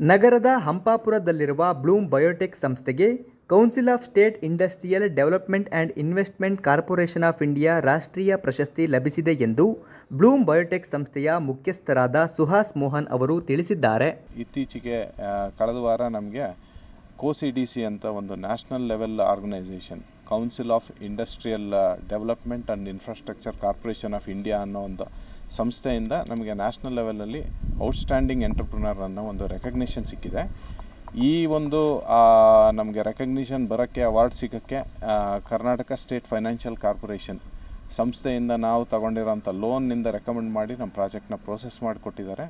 ನಗರದ ಹಂಪಾಪುರದಲ್ಲಿರುವ bloom biotech ಸಂಸ್ಥೆಗೆ council of state industrial development and investment corporation of India ರಾಷ್ಟ್ರೀಯ ಪ್ರಶಸ್ತಿ ಲಭಿಸಿದೆ ಎಂದು ಬ್ಲೂಮ್ ಬಯೋಟೆಕ್ ಸಂಸ್ಥೆಯ ಮುಖ್ಯಸ್ಥರಾದ ಸುಹಾಸ್ ಮೋಹನ್ ಅವರು ತಿಳಿಸಿದ್ದಾರೆ. ಇತ್ತೀಚೆಗೆ ಕಳೆದ ವಾರ ನಮಗೆ ಕೋಸಿ ಡಿ ಸಿ ಅಂತ ಒಂದು national level organisation, council of industrial development and infrastructure corporation of India ಅನ್ನೋ ಒಂದು ಸಂಸ್ಥೆಯಿಂದ ನಮಗೆ ನ್ಯಾಷನಲ್ ಲೆವೆಲಲ್ಲಿ ಔಟ್ಸ್ಟ್ಯಾಂಡಿಂಗ್ ಎಂಟರ್ಪ್ರಿನರ್ ಅನ್ನೋ ಒಂದು ರೆಕಗ್ನಿಷನ್ ಸಿಕ್ಕಿದೆ. ಈ ಒಂದು ನಮಗೆ ರೆಕಗ್ನಿಷನ್ ಬರೋಕ್ಕೆ ಅವಾರ್ಡ್ ಸಿಗೋಕ್ಕೆ ಕರ್ನಾಟಕ ಸ್ಟೇಟ್ ಫೈನಾನ್ಷಿಯಲ್ ಕಾರ್ಪೊರೇಷನ್ ಸಂಸ್ಥೆಯಿಂದ ನಾವು ತಗೊಂಡಿರೋಂಥ ಲೋನ್ನಿಂದ ರೆಕಮೆಂಡ್ ಮಾಡಿ ನಮ್ಮ ಪ್ರಾಜೆಕ್ಟ್ನ ಪ್ರೋಸೆಸ್ ಮಾಡಿಕೊಟ್ಟಿದ್ದಾರೆ.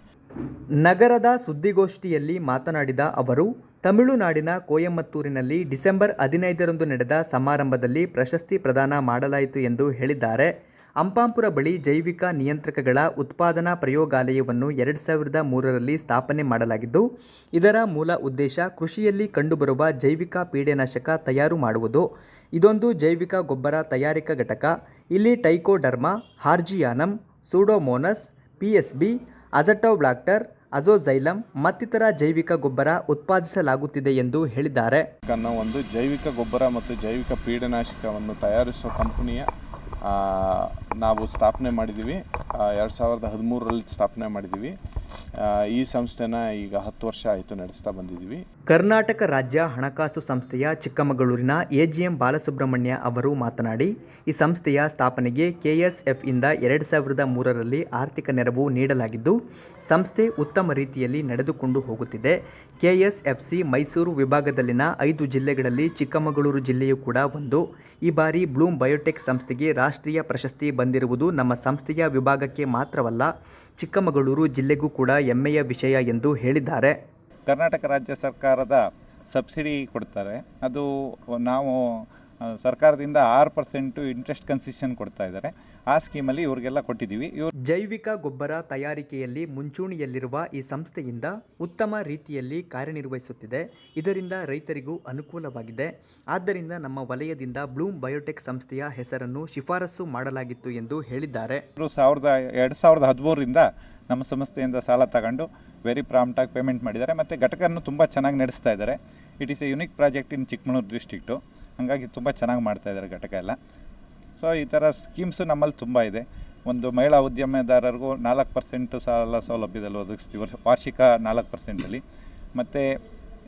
ನಗರದ ಸುದ್ದಿಗೋಷ್ಠಿಯಲ್ಲಿ ಮಾತನಾಡಿದ ಅವರು, ತಮಿಳುನಾಡಿನ ಕೋಯಮತ್ತೂರಿನಲ್ಲಿ ಡಿಸೆಂಬರ್ ಹದಿನೈದರಂದು ನಡೆದ ಸಮಾರಂಭದಲ್ಲಿ ಪ್ರಶಸ್ತಿ ಪ್ರದಾನ ಮಾಡಲಾಯಿತು ಎಂದು ಹೇಳಿದ್ದಾರೆ. ಅಂಪಾಂಪುರ ಬಳಿ ಜೈವಿಕ ನಿಯಂತ್ರಕಗಳ ಉತ್ಪಾದನಾ ಪ್ರಯೋಗಾಲಯವನ್ನು ಎರಡು ಸಾವಿರದ ಮೂರರಲ್ಲಿ ಸ್ಥಾಪನೆ ಮಾಡಲಾಗಿದ್ದು, ಇದರ ಮೂಲ ಉದ್ದೇಶ ಕೃಷಿಯಲ್ಲಿ ಕಂಡುಬರುವ ಜೈವಿಕ ಪೀಡೆನಾಶಕ ತಯಾರು ಮಾಡುವುದು. ಇದೊಂದು ಜೈವಿಕ ಗೊಬ್ಬರ ತಯಾರಿಕಾ ಘಟಕ. ಇಲ್ಲಿ trichoderma, harzianum, pseudomonas, PSB azotobacter ಅಜೋಜೈಲಮ್ ಮತ್ತಿತರ ಜೈವಿಕ ಗೊಬ್ಬರ ಉತ್ಪಾದಿಸಲಾಗುತ್ತಿದೆ ಎಂದು ಹೇಳಿದ್ದಾರೆ. ಒಂದು ಜೈವಿಕ ಗೊಬ್ಬರ ಮತ್ತು ಜೈವಿಕ ಪೀಡನಾಶಕವನ್ನು ತಯಾರಿಸುವ ಕಂಪನಿಯ ನಾವು ಸ್ಥಾಪನೆ ಮಾಡಿದ್ದೀವಿ. ಎರಡು ಸಾವಿರದ ಹದಿಮೂರರಲ್ಲಿ ಸ್ಥಾಪನೆ ಮಾಡಿದ್ದೀವಿ. ಈ ಸಂಸ್ಥೆನ ಈಗ ಹತ್ತು ವರ್ಷ ಆಯಿತು ನಡೆಸ್ತಾ ಬಂದಿದ್ದೀವಿ. ಕರ್ನಾಟಕ ರಾಜ್ಯ ಹಣಕಾಸು ಸಂಸ್ಥೆಯ ಚಿಕ್ಕಮಗಳೂರಿನ ಎಜಿಎಂ ಬಾಲಸುಬ್ರಹ್ಮಣ್ಯ ಅವರು ಮಾತನಾಡಿ, ಈ ಸಂಸ್ಥೆಯ ಸ್ಥಾಪನೆಗೆ ಕೆಎಸ್ಎಫ್ ಇಂದ ಎರಡು ಸಾವಿರದ ಮೂರರಲ್ಲಿ ಆರ್ಥಿಕ ನೆರವು ನೀಡಲಾಗಿದ್ದು, ಸಂಸ್ಥೆ ಉತ್ತಮ ರೀತಿಯಲ್ಲಿ ನಡೆದುಕೊಂಡು ಹೋಗುತ್ತಿದೆ. ಕೆಎಸ್ಎಫ್ಸಿ ಮೈಸೂರು ವಿಭಾಗದಲ್ಲಿನ ಐದು ಜಿಲ್ಲೆಗಳಲ್ಲಿ ಚಿಕ್ಕಮಗಳೂರು ಜಿಲ್ಲೆಯೂ ಕೂಡ ಒಂದು. ಈ ಬಾರಿ ಬ್ಲೂಮ್ ಬಯೋಟೆಕ್ ಸಂಸ್ಥೆಗೆ ರಾಷ್ಟ್ರೀಯ ಪ್ರಶಸ್ತಿ ಬಂದಿರುವುದು ನಮ್ಮ ಸಂಸ್ಥೆಯ ವಿಭಾಗಕ್ಕೆ ಮಾತ್ರವಲ್ಲ, ಚಿಕ್ಕಮಗಳೂರು ಜಿಲ್ಲೆಗೂ ಕೂಡ ಹೆಮ್ಮೆಯ ವಿಷಯ ಎಂದು ಹೇಳಿದ್ದಾರೆ. ಕರ್ನಾಟಕ ರಾಜ್ಯ ಸರ್ಕಾರದ ಸಬ್ಸಿಡಿ ಕೊಡ್ತಾರೆ. ಅದು ನಾವು ಸರ್ಕಾರದಿಂದ ಆರು ಪರ್ಸೆಂಟು ಇಂಟ್ರೆಸ್ಟ್ ಕನ್ಸಿಷನ್ ಕೊಡ್ತಾ ಇದ್ದಾರೆ. ಆ ಸ್ಕೀಮಲ್ಲಿ ಇವರಿಗೆಲ್ಲ ಕೊಟ್ಟಿದ್ದೀವಿ. ಇವರು ಜೈವಿಕ ಗೊಬ್ಬರ ತಯಾರಿಕೆಯಲ್ಲಿ ಮುಂಚೂಣಿಯಲ್ಲಿರುವ ಈ ಸಂಸ್ಥೆಯಿಂದ ಉತ್ತಮ ರೀತಿಯಲ್ಲಿ ಕಾರ್ಯನಿರ್ವಹಿಸುತ್ತಿದೆ. ಇದರಿಂದ ರೈತರಿಗೂ ಅನುಕೂಲವಾಗಿದೆ. ಆದ್ದರಿಂದ ನಮ್ಮ ವಲಯದಿಂದ ಬ್ಲೂಮ್ ಬಯೋಟೆಕ್ ಸಂಸ್ಥೆಯ ಹೆಸರನ್ನು ಶಿಫಾರಸು ಮಾಡಲಾಗಿತ್ತು ಎಂದು ಹೇಳಿದ್ದಾರೆ. ಸಾವಿರದ ಎರಡು ಸಾವಿರದ ಹದಿಮೂರರಿಂದ ನಮ್ಮ ಸಂಸ್ಥೆಯಿಂದ ಸಾಲ ತಗೊಂಡು ವೆರಿ ಪ್ರಾಂಪ್ಟಾಗಿ ಪೇಮೆಂಟ್ ಮಾಡಿದ್ದಾರೆ. ಮತ್ತು ಘಟಕವನ್ನು ತುಂಬ ಚೆನ್ನಾಗಿ ನಡೆಸ್ತಾ ಇದ್ದಾರೆ. It is a unique project in Chikkamagaluru district ಹಾಗಾಗಿ ತುಂಬ ಚೆನ್ನಾಗಿ ಮಾಡ್ತಾ ಇದ್ದಾರೆ ಘಟಕ ಎಲ್ಲ. ಸೊ ಈ ಥರ ಸ್ಕೀಮ್ಸು ನಮ್ಮಲ್ಲಿ ತುಂಬ ಇದೆ. ಒಂದು ಮಹಿಳಾ ಉದ್ಯಮದಾರರಿಗೂ ನಾಲ್ಕು ಪರ್ಸೆಂಟ್ ಸಾಲ ಸೌಲಭ್ಯದಲ್ಲಿ ಒದಗಿಸ್ತೀವಿ. ವರ್ಷ- ವಾರ್ಷಿಕ ನಾಲ್ಕು ಪರ್ಸೆಂಟಲ್ಲಿ ಮತ್ತು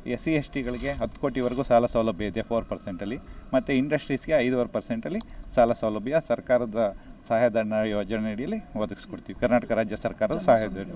ಎಸ್ ಸಿ ಎಸ್ ಟಿಗಳಿಗೆ ಹತ್ತು ಕೋಟಿವರೆಗೂ ಸಾಲ ಸೌಲಭ್ಯ ಇದೆ ಫೋರ್ ಪರ್ಸೆಂಟಲ್ಲಿ ಮತ್ತು ಇಂಡಸ್ಟ್ರೀಸ್ಗೆ ಐದೂವರೆ ಪರ್ಸೆಂಟಲ್ಲಿ ಸಾಲ ಸೌಲಭ್ಯ ಸರ್ಕಾರದ ಸಹಾಯಧನ ಯೋಜನೆ ಅಡಿಯಲ್ಲಿ ಒದಗಿಸ್ಕೊಡ್ತೀವಿ. ಕರ್ನಾಟಕ ರಾಜ್ಯ ಸರ್ಕಾರದ ಸಹಾಯಧನ.